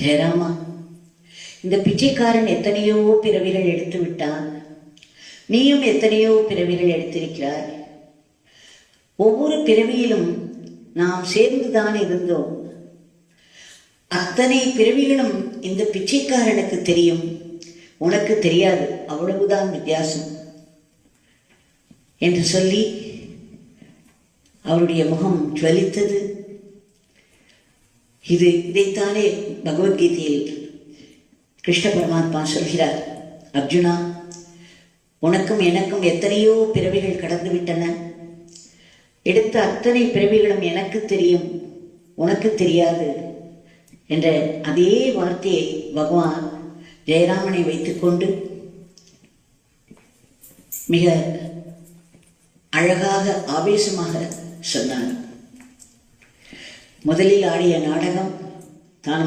ஜெயராமா இந்த பிச்சைக்காரன் எத்தனையோ பிறவிகள் எடுத்து விட்டான். நீயும் எத்தனையோ பிறவிகள் எடுத்திருக்கிறாய். ஒவ்வொரு பிறவியிலும் நாம் சேர்ந்துதான் இருந்தோம். அத்தனை பிறவிகளும் இந்த பிச்சைக்காரனுக்கு தெரியும். உனக்கு தெரியாது அவ்வளவுதான் வித்தியாசம் என்று சொல்லி அவருடைய முகம் ஜுவலித்தது இது இதைத்தானே பகவத்கீதையில் கிருஷ்ண பரமாத்மா சொல்கிறார். அர்ஜுனா உனக்கும் எனக்கும் எத்தனையோ பிறவிகள் கடந்து விட்டன. எடுத்த அத்தனை பிறவிகளும் எனக்கு தெரியும் உனக்கு தெரியாது என்ற அதே வார்த்தையை பகவான் ஜெயராமனை வைத்துக்கொண்டு மிக அழகாக ஆவேசமாக சொன்னார். முதலில் ஆடிய நாடகம் தான்